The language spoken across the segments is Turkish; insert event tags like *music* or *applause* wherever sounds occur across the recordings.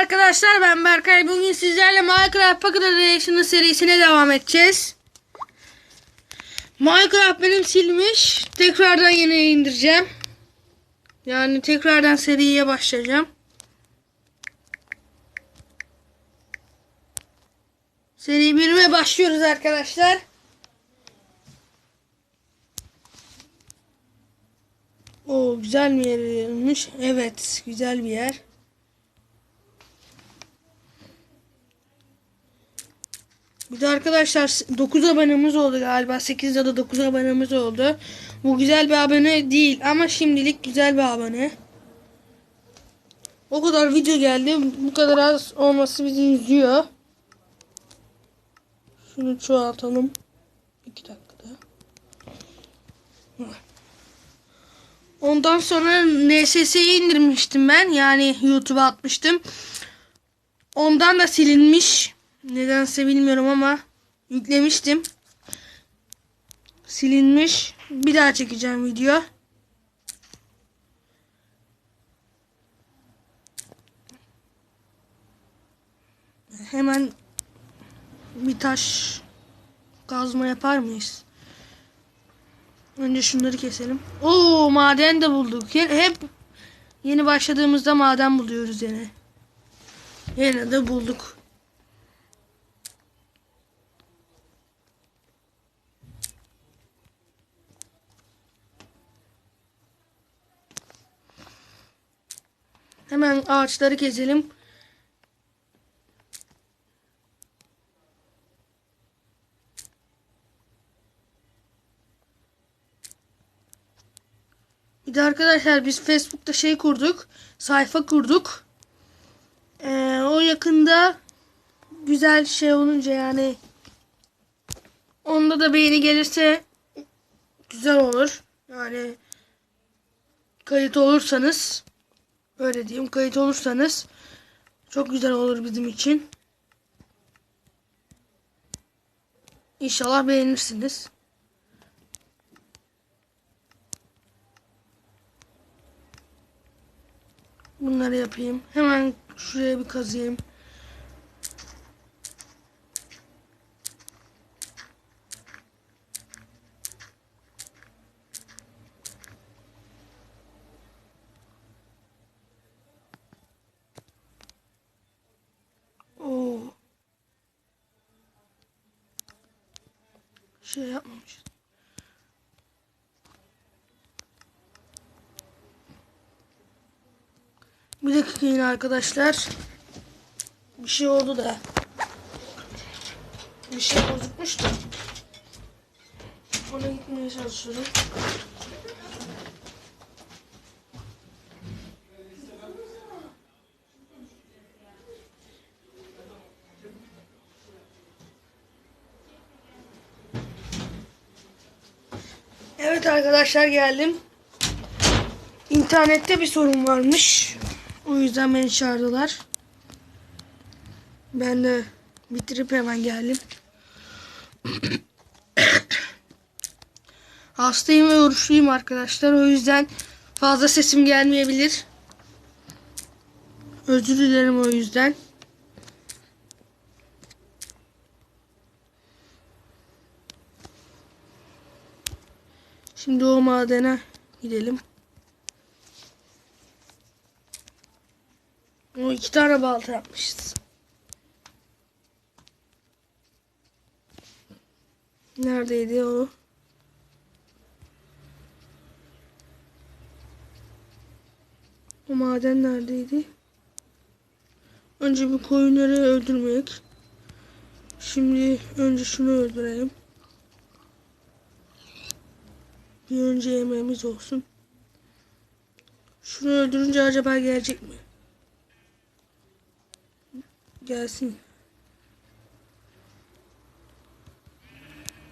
arkadaşlar ben Berkay. Bugün sizlerle Minecraft Pocket Edition'ın serisine devam edeceğiz. Minecraft benim silmiş. Tekrardan yeni indireceğim. Yani tekrardan seriye başlayacağım. Seri 1'e başlıyoruz arkadaşlar. O güzel bir yermiş. Evet, güzel bir yer. Bir de arkadaşlar 9 abonemiz oldu galiba. 8 ya da 9 abonemiz oldu. Bu güzel bir abone değil ama şimdilik güzel bir abone. O kadar video geldi. Bu kadar az olması bizi üzüyor. Şunu çoğaltalım. 2 dakikada. Ondan sonra NSS'yi indirmiştim ben. Yani YouTube'a atmıştım. Ondan da silinmiş. Nedense bilmiyorum ama yüklemiştim. Silinmiş. Bir daha çekeceğim video. Hemen bir taş kazma yapar mıyız? Önce şunları keselim. Oo maden de bulduk. Hep yeni başladığımızda maden buluyoruz yine. Yine de bulduk. Hemen ağaçları keselim. Bir de arkadaşlar biz Facebook'ta şey kurduk. Sayfa kurduk. Ee, o yakında güzel şey olunca yani onda da beğeni gelirse güzel olur. Yani kayıt olursanız öyle diyeyim kayıt olursanız çok güzel olur bizim için. İnşallah beğenirsiniz. Bunları yapayım. Hemen şuraya bir kazıyım. Oo. Şey yapmamışız. Bir dakika yine arkadaşlar. Bir şey oldu da. Bir şey bozukmuş da. Ona gitmeye çalışıyorum. Evet arkadaşlar geldim. İnternette bir sorun varmış. O yüzden beni çağırdılar. Ben de bitirip hemen geldim. *coughs* Hastayım ve oruçluyum arkadaşlar. O yüzden fazla sesim gelmeyebilir. Özür dilerim o yüzden. Şimdi o madene gidelim. O iki tane balta yapmışız. Neredeydi o? O maden neredeydi? Önce bir koyunları öldürmek. Şimdi önce şunu öldürelim. Bir önce yemeğimiz olsun. Şunu öldürünce acaba gelecek mi? Gelsin.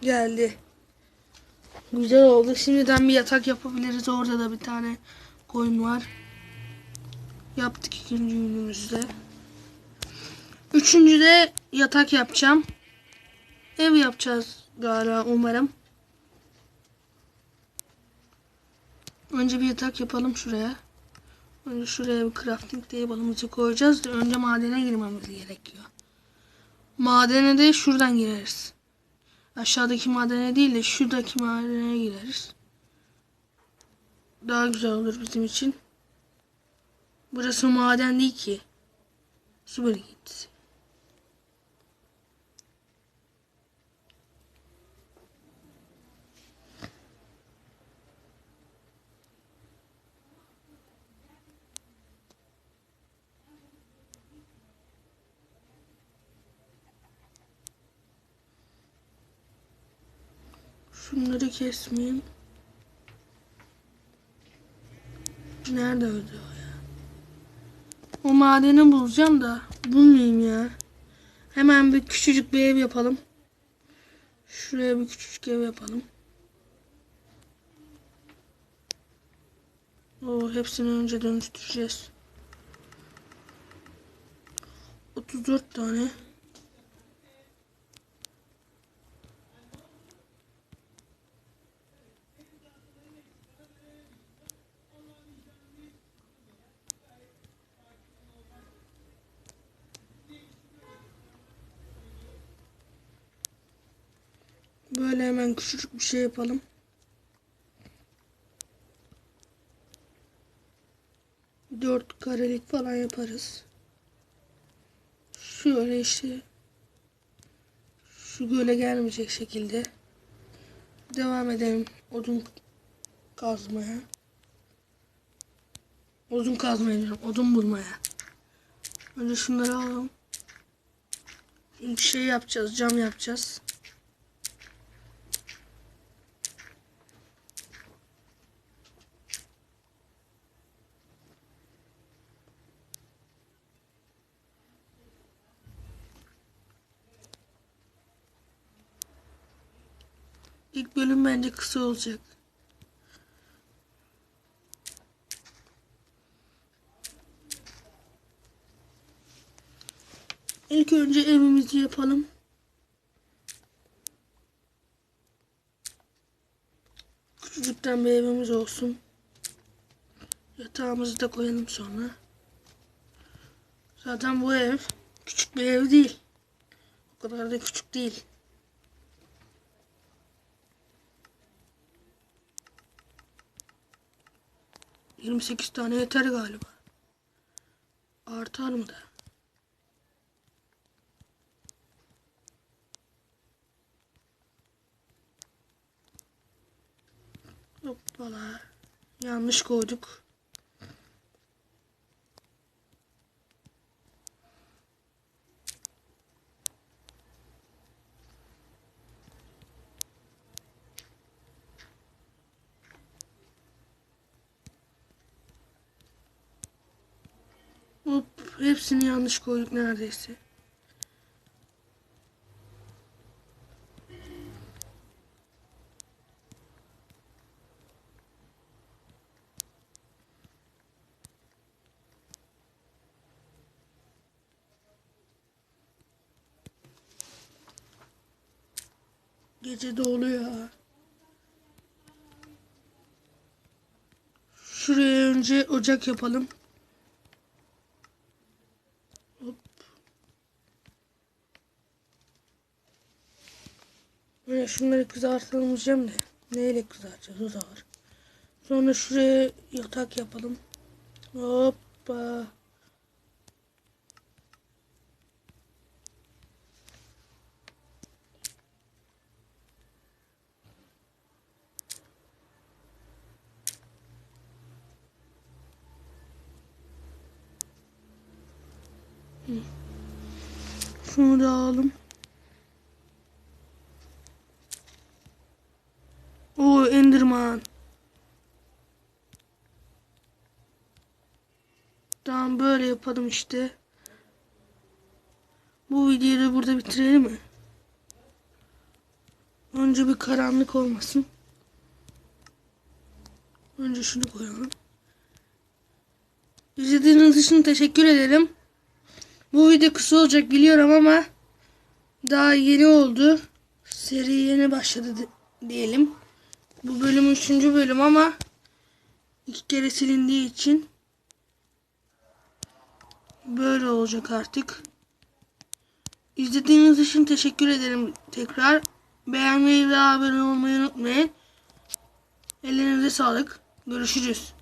Geldi. Güzel oldu. Şimdiden bir yatak yapabiliriz. Orada da bir tane koyun var. Yaptık ikinci günümüzde. Üçüncüde yatak yapacağım. Ev yapacağız galiba umarım. Önce bir yatak yapalım şuraya. Önce şuraya bir crafting table'ımızı koyacağız önce madene girmemiz gerekiyor. Madene de şuradan gireriz. Aşağıdaki madene değil de şuradaki madene gireriz. Daha güzel olur bizim için. Burası maden değil ki. Süper gitsi. Şunları kesmeyeyim. Nerede öldü o ya? O madeni bulacağım da bulmayayım ya. Hemen bir küçücük bir ev yapalım. Şuraya bir küçücük ev yapalım. O hepsini önce dönüştüreceğiz. 34 tane. Böyle hemen küçücük bir şey yapalım. Dört karelik falan yaparız. Şöyle işte şu göle gelmeyecek şekilde devam edelim odun kazmaya. Odun kazmaya diyorum, odun bulmaya. Önce şunları alalım. Bir şey yapacağız, cam yapacağız. İlk bölüm bence kısa olacak. İlk önce evimizi yapalım. Küçücükten bir evimiz olsun. Yatağımızı da koyalım sonra. Zaten bu ev küçük bir ev değil. O kadar da küçük değil. Yirmi sekiz tane yeter galiba. Artar mı da? Hoppala. Yanlış koyduk. Hepsini yanlış koyduk neredeyse. Gece de oluyor. Şuraya önce ocak yapalım. Böyle şunları kızartalım diyeceğim de. Neyle kızartacağız o da var. Sonra şuraya yatak yapalım. Hoppa. Şunu da alalım. O Enderman. Tamam böyle yapalım işte. Bu videoyu da burada bitirelim mi? Önce bir karanlık olmasın. Önce şunu koyalım. İzlediğiniz için teşekkür ederim. Bu video kısa olacak biliyorum ama daha yeni oldu. Seri yeni başladı di- diyelim. Bu bölüm üçüncü bölüm ama iki kere silindiği için böyle olacak artık. İzlediğiniz için teşekkür ederim tekrar. Beğenmeyi ve abone olmayı unutmayın. Ellerinize sağlık. Görüşürüz.